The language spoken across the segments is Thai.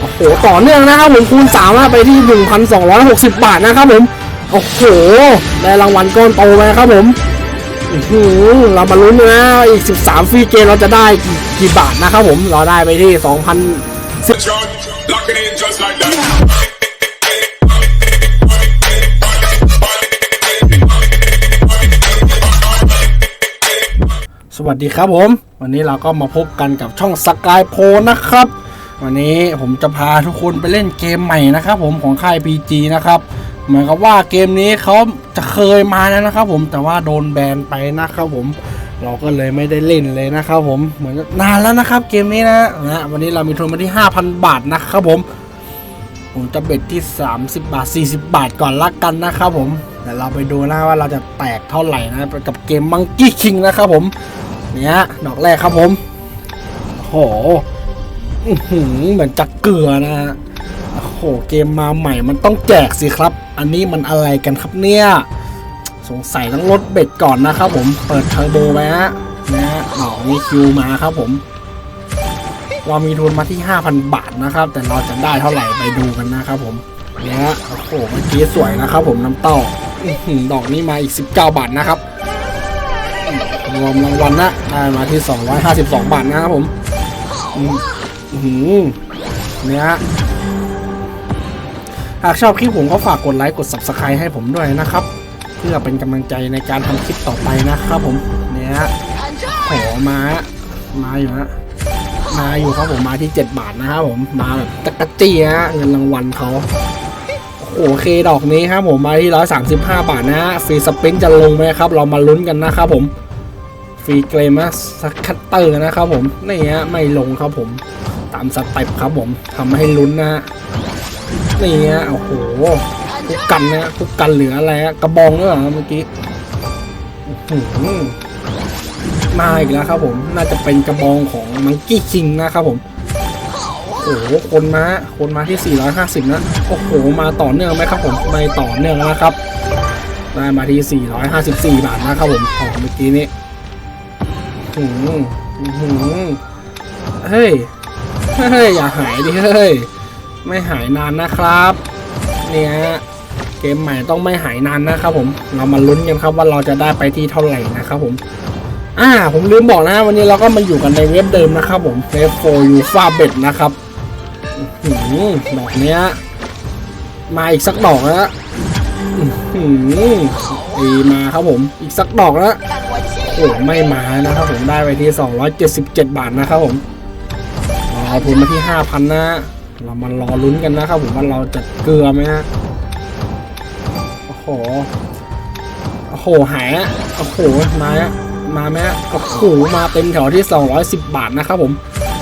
โอ้โหต่อเนื่องนะครับผมคูณ3มาไปที่ 1,260 บาทนะครับผมโอ้โหได้รางวัลก้อนโตไปครับผมเรามาลุ้นนะอีก 13 ฟรีเกมเราจะได้กี่กี่บาทนะครับผมเราได้ไปที่ 2,000สวัสดีครับผม วันนี้เราก็มาพบกันกับช่องสกายโพนะครับ วันนี้ผมจะพาทุกคนไปเล่นเกมใหม่นะครับ ผมของค่าย PG นะครับเหมือนกับว่าเกมนี้เขาจะเคยมาแล้วนะครับ ผมแต่ว่าโดนแบนไปนะครับผมเราก็เลยไม่ได้เล่นเลยนะครับผมเหมือนนานแล้วนะครับ เกมนี้นะนะวันนี้เรามีทุนมาที่ 5,000 บาทนะครับผม ผมจะเบ็ดที่ 30 บาท 40 บาทก่อนละกันนะครับผมแต่เราไปดูนะว่าเราจะแตกเท่าไหร่นะกับเกมมังกี้คิงนะครับผมเนี่ยดอกแรกครับผมโอ้โห เหมือนจักเกลือนะฮะโอ้โหเกมมาใหม่มันต้องแจกสิครับ อันนี้มันอะไรกันครับเนี่ย สงสัยต้องลดเบ็ดก่อนนะครับผมเปิดเทอร์โบไว้ฮะนะฮะอ๋อมีคิวมาครับผมเรามีทุนมาที่ 5,000 บาทนะครับ แต่เราจะได้เท่าไหร่ไปดูกันนะครับผมเนี่ยโอ้โหเมื่อกี้สวยนะครับผมน้ำเต้าอดอกนี้มาอีก 19 บาทนะครับ รวมรางวัลนะได้มาที่ 252 บาทนะครับผม อืมเนี่ยหากชอบคลิปผมก็ฝากกดไลค์กด subscribe ให้ผมด้วยนะครับ เพื่อเป็นกำลังใจในการทำคลิปต่อไปนะครับผมเนี่ยฮะโหมามาอยู่ฮะมาอยู่ครับผมมาที่ 7 บาทนะครับผมมาแบบตะกะจี้ฮะเงินรางวัลเขาโอเคดอกนี้ครับผมมาที่ 135 บาทนะฮะฟรีสปรินจะลงไหมครับ เรามาลุ้นกันนะครับผมฟรีเกรมัสคัตเตอร์นะครับผมนี่ฮะไม่ลงครับผม ตามสเต็ปครับผมทำให้ลุ้นนะฮะนี่ฮะโอ้โหคุกกันนะคุกกันเหลืออะไรฮะกระบองด้วยเหรอเมื่อกี้มาอีกแล้วครับผมน่าจะเป็นกระบองของมังกี้คิงนะครับผมโอ้โหคนมาคนมาที่ 450 นะโอ้โหมาต่อเนื่องไหมครับผมไม่ต่อเนื่องนะครับได้มาที่ 454 บาทนะครับผมของเมื่อกี้นี้หืมหืมเฮ้ย เฮ้ยอย่าหายดิเฮ้ยไม่หายนานนะครับเนี่ยเกมใหม่ต้องไม่หายนานนะครับผมเรามาลุ้นกันครับว่าเราจะได้ไปที่เท่าไหร่นะครับผมอ่าผมลืมบอกนะ วันนี้เราก็มาอยู่กันในเว็บเดิมนะครับผมเว็บ4 u f a b e t นะครับหืมดอกเนี้ยมาอีกสักดอกแล้วหืมดีมาครับผมอีกสักดอกแล้วโอ้ไม่มานะครับผมได้ไปที่ 277 บาทนะครับผม รอทุนมาที่ 5,000 นะ เรามารอลุ้นกันนะครับผมว่าเราจะเกลือไหมฮะ โอ้โห โอ้โห หายอะโอ้โห มาอะมาไหมะโอ้โห มาเต็มแถวที่ 210 บาทนะครับผม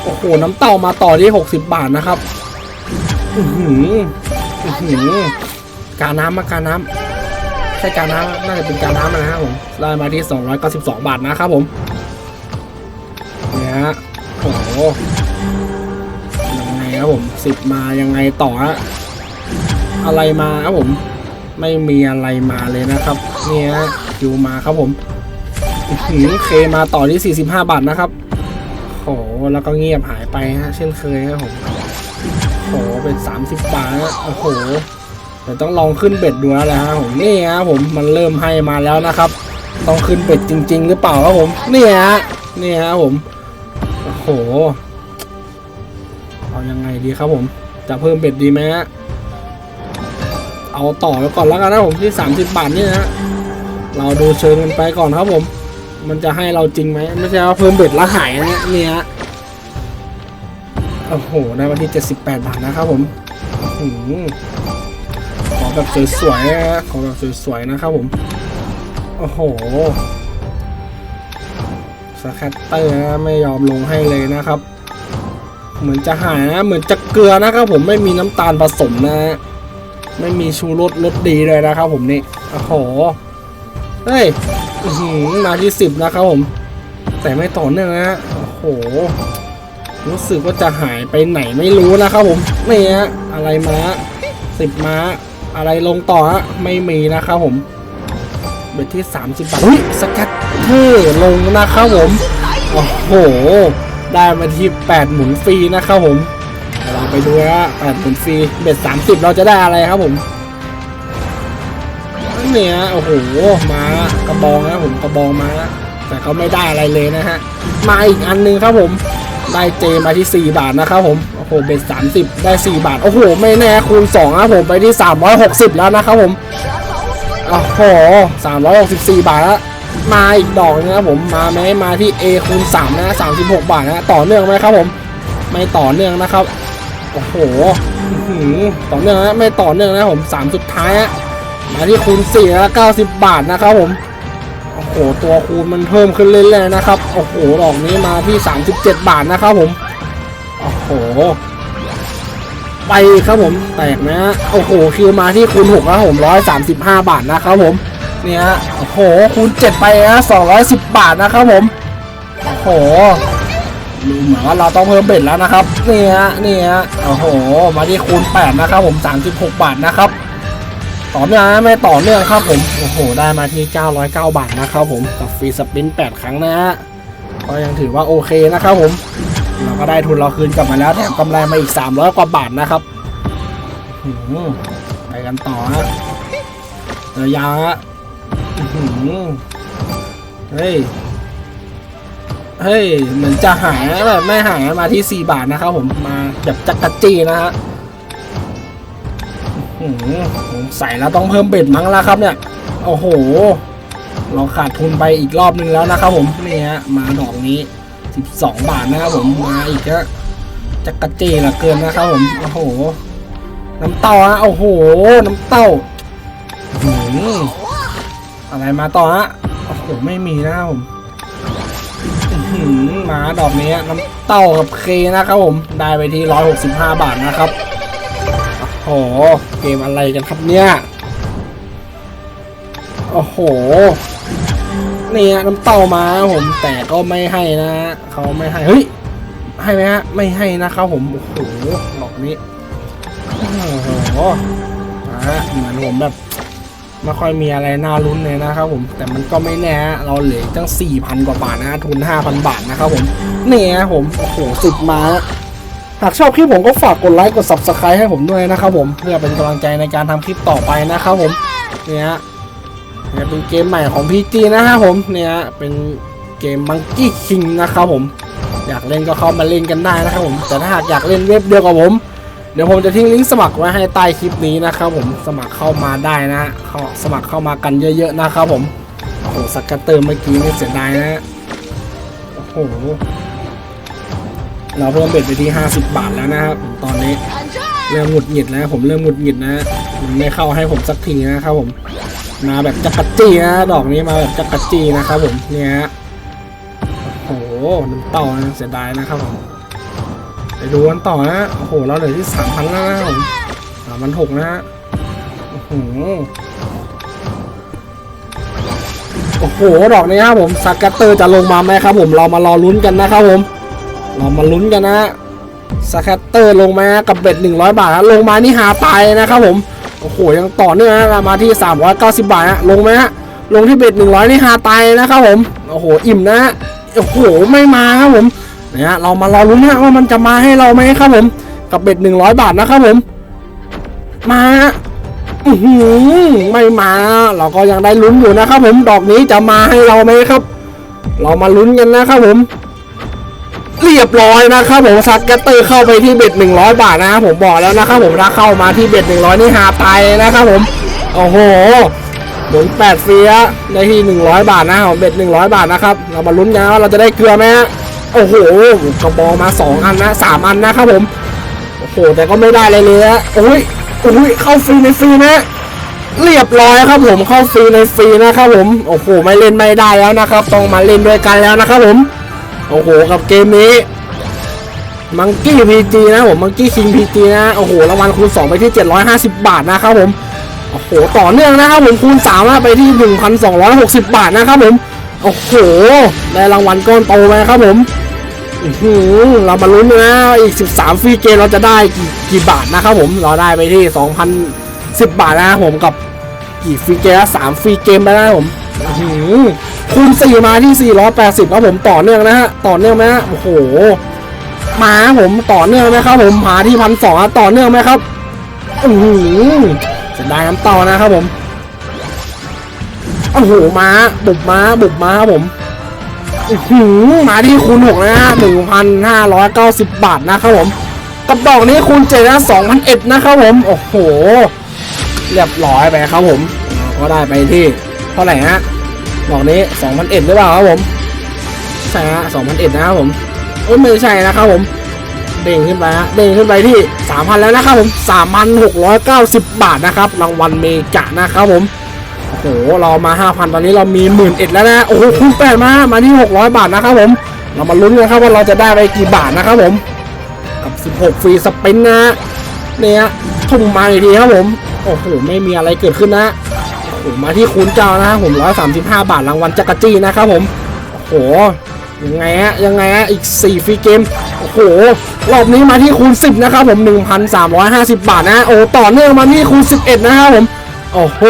โอ้โห น้ำเต้ามาต่อที่ 60 บาทนะครับ อือหืออือหือกาน้ำมากาน้ำใช่การน้ำน่าจะเป็นการน้ำนะครับผม ได้มาที่ 292 บาทนะครับผม เนี่ยฮะโอ้โห ครับผมสิบมายังไงต่อฮะอะไรมาครับผม ไม่มีอะไรมาเลยนะครับ เนี่ยฮะคิวมาครับผมอื้อหือเคมาต่อที่ 45 บาทนะครับโอ้โหแล้วก็เงียบหายไปฮะ เช่นเคยครับผมโอ้โหเป็น 30 บาทโอ้โหเดี๋ยวต้องลองขึ้นเบ็ดดูแล้วแหละฮะผมนี่ฮะผมมันเริ่มให้มาแล้วนะครับ ต้องขึ้นเบ็ดจริง ๆ หรือเปล่าครับผมนี่ฮะนี่ฮะผมโอ้โห เอายังไงดีครับผม จะเพิ่มเบ็ดดีไหมฮะ เอาต่อไปก่อนแล้วกันนะผมที่ 30 บาทนี่นะฮะเราดูเชิงกันไปก่อนครับผม มันจะให้เราจริงไหมไม่ใช่ว่าเพิ่มเบ็ดแล้วหายนะเนี่ยโอ้โหได้มาที่78 บาทนะครับผมอื้อหือขอแบบสวยๆนะฮะขอแบบสวยๆนะครับผม โอ้โหสแคตเตอร์นะไม่ยอมลงให้เลยนะครับ เหมือนจะหายนะเหมือนจะเกลือนะครับผมไม่มีน้ำตาลผสมนะฮะไม่มีชูรสรสดีเลยนะครับผมนี่โอ้โหเฮ้ยหือมาที่สิบนะครับผม แต่ไม่ต่อเนื่องนะฮะโอ้โห รู้สึกว่าจะหายไปไหนไม่รู้นะครับผมนี่ฮะอะไรมาสิบมาอะไรลงต่อฮะไม่มีนะครับผมเบ็ดที่30บาทอุ้ยสกัดเท่ลงนะครับผม โอ้โห ได้มาที่ 8 หมุนฟรีนะครับผมเดี๋ยวเราดูนะแปดหมื่นฟรีเบ็ดสามสิบเราจะได้อะไรครับผมเนี่ยโอ้โหมากระบองนะผมกระบองมาแต่ก็ไม่ได้อะไรเลยนะฮะมาอีกอันหนึงครับผมได้เจมาที่ 4 บาทนะครับผมโอ้โหเบ็ด30 ได้ 4 บาท โอ้โห ไม่แน่คูณ2นะผมไปที่ 360 แล้วนะครับผมโอ้โห364 บาทแล้ว มาอีกดอกนะครับผมมาไหมมาที่ A คูณ3นะ36 บาทนะต่อเนื่องไหมครับผม ไม่ต่อเนื่องนะครับโอ้โหหือต่อเนื่องนะไม่ต่อเนื่องนะผม3สุดท้ายนะมาที่คูณ4แล้ว90 บาทนะครับผมโอ้โหตัวคูณมันเพิ่มขึ้นเรื่อยๆนะครับโอ้โหดอกนี้มาที่ 37 บาทนะครับผมโอ้โหไปครับผมแตกนะโอ้โหคิวมาที่คูณ6นะครับผม135 บาทนะครับผม เนี่ยโอ้โหคูณ7ไปนะ210 บาทนะครับผมโอ้โหดูเหมือนว่าเราต้องเพิ่มเบ็ดแล้วนะครับนี่ฮะนี่ฮะโอ้โห มาที่คูณ 8 นะครับผม 36 บาทนะครับต่อเนื่องไม่ต่อเนื่องครับผมโอ้โห ได้มาที่ 909 บาทนะครับผมกับฟรีสปิน 8 ครั้งนะฮะก็ยังถือว่าโอเคนะครับผม เราก็ได้ทุนเราคืนกลับมาแล้วแถมกำไรมาอีก 300 กว่าบาทนะครับไปกันต่อฮะเรือยาวฮะ เฮ้ย เฮ้ย เหมือนจะหายแบบไม่หายมาที่4บาทนะครับผมมาแบบจักรจีนะฮะอื้อหือผมใส่แล้วต้องเพิ่มเบ็ดมั้งแล้วครับเนี่ย โอ้โห เราขาดทุนไปอีกรอบนึงแล้วนะครับผม นี่ฮะ มาดอกนี้ 12 บาทนะครับผม มาอีกก็จักระจเหลือเกินนะครับผม โอ้โห น้ำเต้าฮะ โอ้โห น้ำเต้าอื้อหือ อะไรมาต่อฮะโอ้โหไม่มีนะครับผมอื้อหือมาดอกนี้น้ำเต้ากับเคนะครับผมได้ไปที่ 165 บาทนะครับโอ้โหเกมอะไรกันครับเนี่ยโอ้โหเนี่ยน้ำเต้ามาผมแต่ก็ไม่ให้นะเขาไม่ให้เฮ้ยให้ไหมฮะไม่ให้นะครับผมโอ้โหดอกนี้โอ้โหนะฮะเหมือนผมแบบ ไม่ค่อยมีอะไรน่าลุ้นเลยนะครับผมแต่มันก็ไม่แน่เราเหลือตั้ง 4,000 กว่าบาทนะทุน 5,000 บาทนะครับผมเนี่ยครับผมโอ้โหสิบมาหากชอบคลิปผมก็ฝากกดไลค์กด subscribe ให้ผมด้วยนะครับผมเพื่อเป็นกำลังใจในการทำคลิปต่อไปนะครับผมเนี่ยเนี่ยเป็นเกมใหม่ของ PG นะครับผมเนี่ยเป็นเกม Monkey King นะครับผม อยากเล่นก็เข้ามาเล่นกันได้นะครับผม แต่ถ้าหากอยากเล่นเว็บเดียวกับผม เดี๋ยวผมจะทิ้งลิงก์สมัครไว้ให้ใต้คลิปนี้นะครับผมสมัครเข้ามาได้นะเข้าสมัครเข้ามากันเยอะๆนะครับผมโอ้โหสกัตเตอร์เมื่อกี้นี่เสียดายนะโอ้โหเราเพิ่มเบ็ดไปที่ 50 บาทแล้วนะครับผมตอนนี้เริ่มหงุดหงิดแล้วผมเริ่มหงุดหงิดนะมันไม่เข้าให้ผมสักทีนะครับผมมาแบบจักรจี้นะดอกนี้มาแบบจักรจี้นะครับผมเนี่ยโอ้โหน้ำเต้านเสียดายนะครับผม ไปดูกันต่อนะโอ้โห เราเหลือที่สามพันแล้วนะผมสามพันหกนะฮะ โอ้โห โอ้โห ดอกนี้ครับผมสกัตเตอร์จะลงมาไหมครับผม เรามารอลุ้นกันนะครับผม เรามาลุ้นกันนะสแคตเตอร์ลงมากับเบ็ด100 บาท ลงมานี่หาตายนะครับผม โอ้โห ยังต่อเนื่องนะมาที่ 390 บาทฮะลงไหมฮะ ลงที่เบ็ด100 นี่หาตายนะครับผม โอ้โห อิ่มนะ โอ้โห ไม่มาครับผม เนี่ยเรามารอลุ้นนะว่ามันจะมาให้เราไหมครับผมกับเบ็ด100บาทนะครับผม มาอือหือไม่มาเราก็ยังได้ลุ้นอยู่นะครับผมดอกนี้จะมาให้เราไหมครับ เรามาลุ้นกันนะครับผมเรียบร้อยนะครับผมซักแกตเตอร์เข้าไปที่เบ็ด100บาทนะครับผมบอกแล้วนะครับผมถ้าเข้ามาที่เบ็ด100นี่หาตายนะครับผมโอ้โหหมุน8เฟียได้ที่100บาทนะครับผมเบ็ด100บาทนะครับเรามาลุ้นกันว่าเราจะได้เกลือไหมฮะ โอ้โหกระบองมา2อันนะ3อันนะครับผม โอ้โห แต่ก็ไม่ได้เลยเลยฮะโอ้ยโอ้ยเข้าฟรีในฟรีนะเรียบร้อยครับผมเข้าฟรีในฟรีนะครับผมโอ้โหไม่เล่นไม่ได้แล้วนะครับ ต้องมาเล่นด้วยกันแล้วนะครับผมโอ้โหกับเกมนี้มังกี้พีจีนะผมมังกี้คิงพีจีนะโอ้โหรางวัลคูณ 2 ไปที่ 750 บาทนะครับผมโอ้โหต่อเนื่องนะครับผมคูณ3มาไปที่ 1,260 บาทนะครับผม โอ้โห ได้รางวัลก้อนโตไปครับผมเรามาลุ้นนะอีก 13 ฟรีเกมเราจะได้กี่กี่บาทนะครับผมเราได้ไปที่ 2,010 บาทนะผมกับกี่ฟรีเกมละ3ฟรีเกมไปแล้ผมคูณ4มาที่ 480 ครับผมต่อเนื่องนะฮะต่อเนื่องไหมฮะโอ้โห มาผมต่อเนื่องไหมครับผมหาที่พันสองต่อเนื่องไหมครับอือหือเสียดายน้ำต่อนะครับผม โอ้โหมาบุบมาบุบมาครับผมอื้อหือมาที่คูณหกนะฮะหนึ่งพันห้าร้อยเก้าสิบบาทนะครับผม กับดอกนี้คูณเจ็ดนะสองพันเอ็ดนะครับผม โอ้โห เรียบร้อยไปครับผม ก็ได้ไปที่เท่าไหร่ฮะดอกนี้สองพันเอ็ดหรือเปล่าครับผมใช่ฮะ2,001นะครับผมเอ้ยไม่ใช่นะครับผมเด้งขึ้นไปฮะเด้งขึ้นไปที่3,000แล้วนะครับผม3,690บาทนะครับรางวัลเมกะนะครับผม โอ้โหเรามา 5,000 ตอนนี้เรามี1 1 0 0แล้วนะโอ้โหคูณแปดมามาที่ 600 บาทนะครับผม เรามาลุ้นกันครับว่าเราจะได้ไปกี่บาทนะครับผม กับ 16 ฟรีสเปนนะเนี่ยทุ่มมาอีกทีครับผมโอ้โหไม่มีอะไรเกิดขึ้นนะโอ้โหมาที่คูณเก้านะครับผม135 บาทรางวัลจักรจี้นะครับผมโอ้โหยังไงฮะยังไงฮะอีก 4 ฟรีเกมโอ้โหรอบนี้มาที่คูณ 10 นะครับผม 1,350 บาทนะ โอ้ต่อเนื่องมาที่คูณ 11 นะครับผม โอ้โห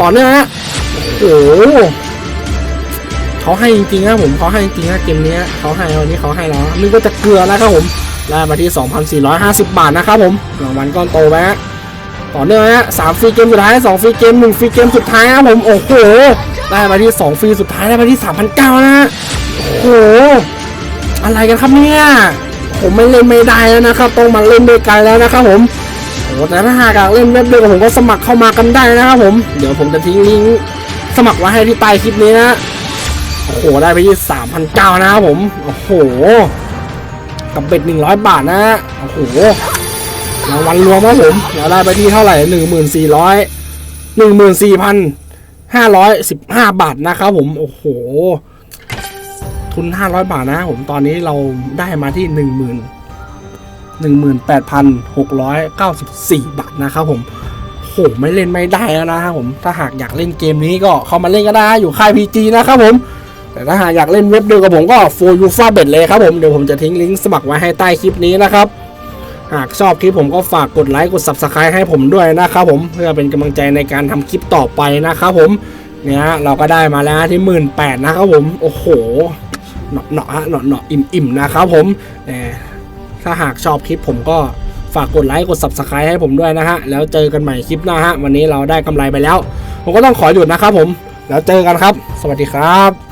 ต่อเนื่องฮะ โอ้โหเขาให้จริงๆนะผมเขาให้จริงๆนะเกมนี้เขาให้วันนี้เขาให้แล้วนึกว่าจะเกลือนะครับผมได้มาที่ 2,450 บาทนะครับผมรางวัลก้อนโตไปฮะต่อเนื่องฮะสามฟรีเกมสุดท้ายสองฟรีเกมหนึ่งฟรีเกมสุดท้ายนะครับผมโอ้โหได้มาที่สองฟรีสุดท้ายได้มาที่3,900นะฮะโอ้โหอะไรกันครับเนี่ยผมไม่เล่นไม่ได้แล้วนะครับ ต้องมาเล่นด้วยกันแล้วนะครับผม แต่ถ้าหากเล่นเว็บเดียวผมก็สมัครเข้ามากันได้นะครับผม เดี๋ยวผมจะทิ้งลิงก์สมัครไว้ให้ที่ใต้คลิปนี้นะโอ้โหได้ไปที่สามพันเก้านะครับผม โอ้โห กับเบ็ดหนึ่งร้อยบาทนะโอ้โหรางวัลรวมครับผมเราได้ไปที่เท่าไหร่หนึ่งหมื่นสี่ร้อยหนึ่งหมื่นสี่พันห้าร้อยสิบห้าบาทนะครับผม โอ้โห ทุนห้าร้อยบาทนะผมตอนนี้เราได้มาที่หนึ่งหมื่น หนึ่งหมื่นแปดพันหกร้อยเก้าสิบสี่บาทนะครับผมโหไม่เล่นไม่ได้แล้วนะครับผมถ้าหากอยากเล่นเกมนี้ก็เข้ามาเล่นก็ได้อยู่ค่าย PG นะครับผมแต่ถ้าหากอยากเล่นเว็บเดียวกับผมก็ for u f a bet เลยครับผมเดี๋ยวผมจะทิ้งลิงก์สมัครไว้ให้ใต้คลิปนี้นะครับ หากชอบคลิปผมก็ฝากกดไลค์กด subscribe ให้ผมด้วยนะครับผมเพื่อเป็นกำลังใจในการทำคลิปต่อไปนะครับผมเนี่ยเราก็ได้มาแล้วที่หมื่นแปดนะครับผม โอ้โหเหนาะเหนาะฮะเหนาะเหนาะอิ่มอิ่มนะครับผมแหม ถ้าหากชอบคลิปผมก็ฝากกดไลค์กด subscribe ให้ผมด้วยนะฮะ แล้วเจอกันใหม่คลิปหน้าฮะ วันนี้เราได้กำไรไปแล้ว ผมก็ต้องขอหยุดนะครับผม แล้วเจอกันครับ สวัสดีครับ